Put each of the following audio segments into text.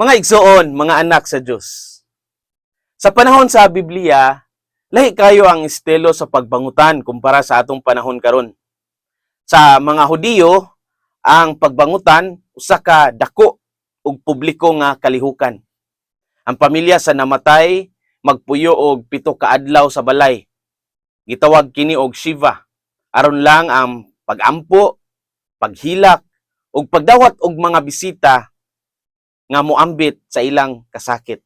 Mga igsoon, mga anak sa Diyos. Sa panahon sa Biblia, lahi kayo ang estilo sa pagbangutan kumpara sa atong panahon karon. Sa mga Hudiyo, ang pagbangutan usa ka dako ug publiko nga kalihukan. Ang pamilya sa namatay magpuyo og pito ka adlaw sa balay. Gitawag kini og Shiva. Aron lang ang pagampo, paghilak ug pagdawat og mga bisita nga moambit sa ilang kasakit.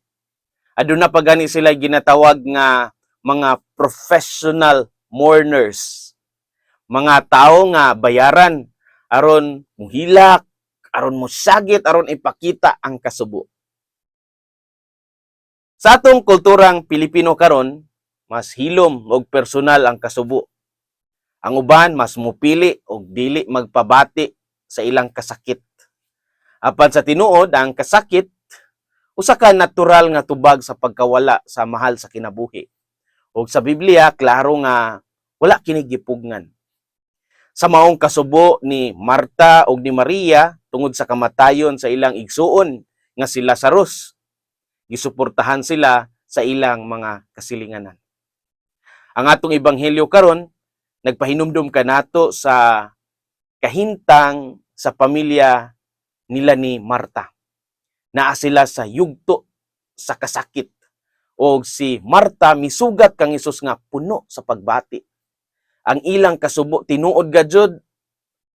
Aduna pa gani sila ginatawag nga mga professional mourners. Mga tao nga bayaran aron muhilak, aron mosagit, aron ipakita ang kasubo. Sa atong kulturang Pilipino karon, mas hilom og personal ang kasubo. Ang uban mas mupili og dili magpabati sa ilang kasakit. Apan sa tinuod ang kasakit usa ka natural nga tubag sa pagkawala sa mahal sa kinabuhi. Ug sa Biblia klaro nga wala kini gipugngan. Sa maong kasubo ni Marta ug ni Maria tungod sa kamatayon sa ilang igsuon nga si Lazarus, gisuportahan sila sa ilang mga kasilinganan. Ang atong ebanghelyo karon nagpahinumdum kanato sa kahintang sa pamilya nila ni Marta. Naa sila sa yugto sa kasakit. O si Marta misugat kang Isus nga puno sa pagbati. Ang ilang kasubo tinuod gajud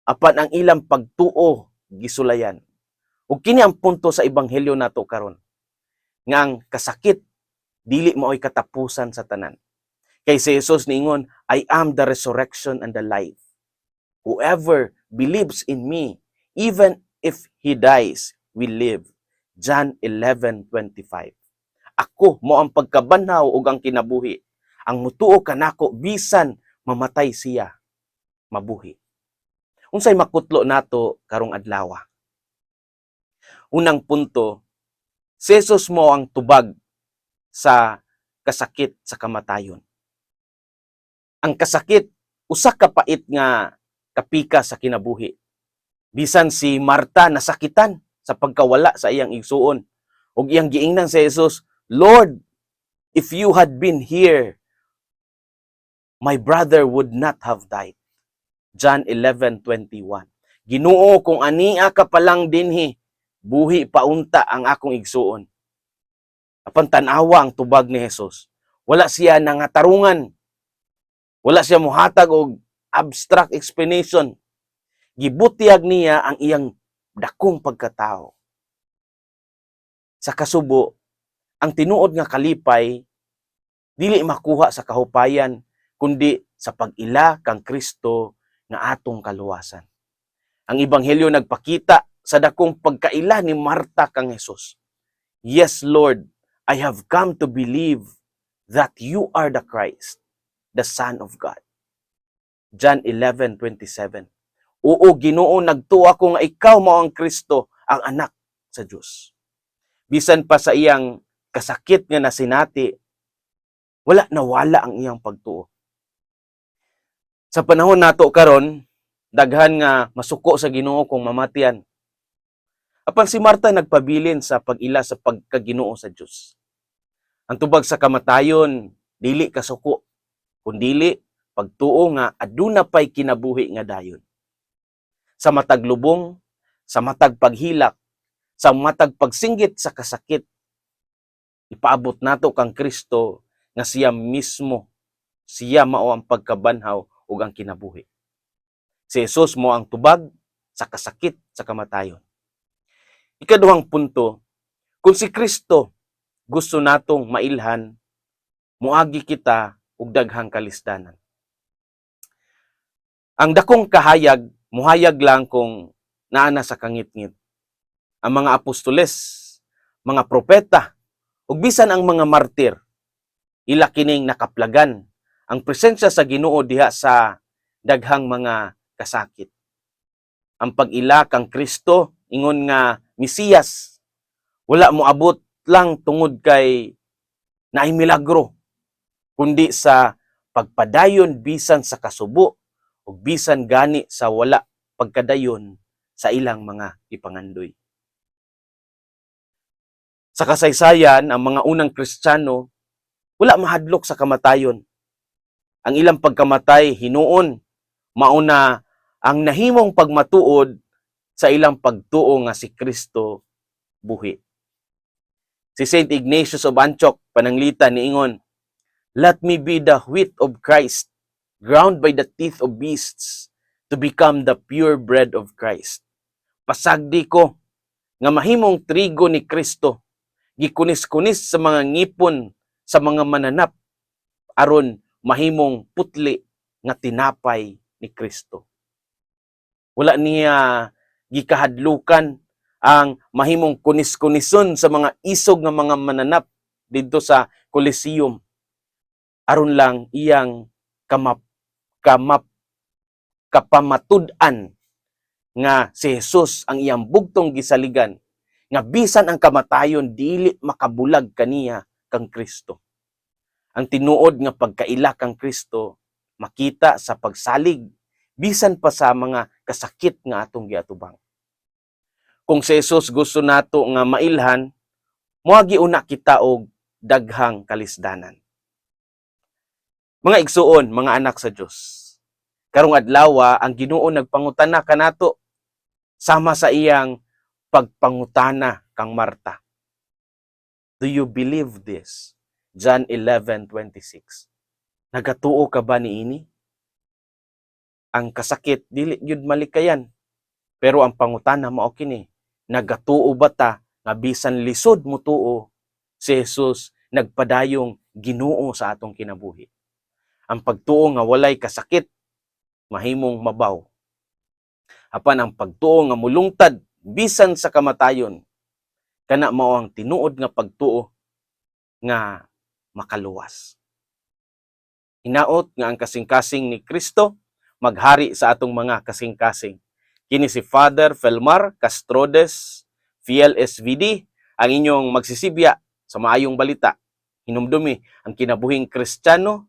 apan ang ilang pagtuo gisulayan. Ug kini ang punto sa ebanghelyo nato karon. Nga ang kasakit dili maoy katapusan sa tanan. Kay si Jesus niingon, I am the resurrection and the life. Whoever believes in me, even if he dies, will live. John 11:25. Ako mo ang pagkabanhaw ug ang kinabuhi. Ang mutuo kanako bisan mamatay siya, mabuhi. Unsay makutlo nato karong adlaw? Unang punto, si Jesus mo ang tubag sa kasakit sa kamatayon. Ang kasakit usa ka pait nga kapika sa kinabuhi. Bisan si Marta nasakitan sa pagkawala sa iyang igsuon. Ug iyang giingnan sa Jesus, Lord, if you had been here, my brother would not have died. John 11:21. Ginoo kung ania ka pa lang dinhi, buhi paunta ang akong igsuon. Apan tanawa ang tubag ni Jesus. Wala siya nangatarungan. Wala siya muhatag og abstract explanation. Gibutiag niya ang iyang dakong pagkatao. Sa kasubo, ang tinuod nga kalipay dili makuha sa kahupayan kundi sa pag-ila kang Kristo nga atong kaluwasan. Ang ebanghelyo nagpakita sa dakong pagkaila ni Marta kang Jesus. Yes, Lord, I have come to believe that you are the Christ, the Son of God. John 11:27. Oo, Ginoo, nagtuo ako nga ikaw mao ang Kristo, ang anak sa Dios. Bisan pa sa iyang kasakit nga nasinati, wala nawala ang iyang pagtuo. Sa panahon nato karon, daghan nga masuko sa Ginoo kung mamatian. Apan si Marta nagpabilin sa pag-ila sa pagkaginoo sa Dios. Ang tubag sa kamatayon dili kasuko, kundili pagtuo nga aduna pay kinabuhi nga dayon. Sa matag lubong, sa matag paghilak, sa matag pagsinggit sa kasakit, ipaabot nato kang Kristo nga siya mismo, siya mao ang pagkabanhaw ug ang kinabuhi. Si Jesus mo ang tubag sa kasakit sa kamatayon. Ikaduhang punto, kung si Kristo gusto natong mailhan, muagi kita og daghang kalisdanan. Ang dakong kahayag, muhayag lang kung naana sa kangit-ngit. Ang mga apostoles, mga propeta, ug bisan ang mga martir, ila kining nakaplagan ang presensya sa Ginoo diha sa daghang mga kasakit. Ang pag-ila kang Kristo ingon nga Mesiyas wala mo abot lang tungod kay naay milagro kundi sa pagpadayon bisan sa kasubo ug bisan gani sa wala pagkadayon sa ilang mga ipangandoy. Sa kasaysayan, ang mga unang Kristiyano wala mahadlok sa kamatayon. Ang ilang pagkamatay hinuon mauna ang nahimong pagmatuod sa ilang pagtuo nga si Kristo buhi. Si Saint Ignatius of Antioch pananglitan niingon, Let me be the wheat of Christ, ground by the teeth of beasts, to become the pure bread of Christ. Pasagdi ko nga mahimong trigo ni Kristo, gikunis-kunis sa mga ngipon sa mga mananap, aron mahimong putli nga tinapay ni Kristo. Wala niya gikahadlukan ang mahimong kunis-kunison sa mga isog nga mga mananap didto sa Coliseum aron lang iyang kamap kamap kapamatud-an nga si Jesus ang iyang bugtong gisaligan nga bisan ang kamatayon dili makabulag kaniya kang Kristo. Ang tinuod nga pagkaila kang Kristo makita sa pagsalig bisan pa sa mga kasakit nga atong giatubang. Kung si Jesus gusto nato nga mailhan, moagi una kita og daghang kalisdanan. Mga igsuon, mga anak sa Dios. Karong adlaw ang Ginoo nagpangutana kanato sama sa iyang pagpangutana kang Marta. Do you believe this? John 11:26. Nagatuo ka ba niini? Ang kasakit dili gyud malikayan. Pero ang pangutana mao kini, nagatuo ba ta nga bisan lisod mo tuo si Jesus nagpadayong Ginoo sa atong kinabuhi. Ang pagtuo nga walay kasakit mahimong mabaw. Apan ang pagtuo nga mulungtad bisan sa kamatayon kana mao ang tinuod nga pagtuo nga makaluwas. Hinaot nga ang kasing-kasing ni Kristo maghari sa atong mga kasing-kasing. Kini si Father Felmar Castrodes, Fiel SVD, ang inyong magsisibya sa maayong balita. Hinumdumi ang kinabuhing Kristiyano,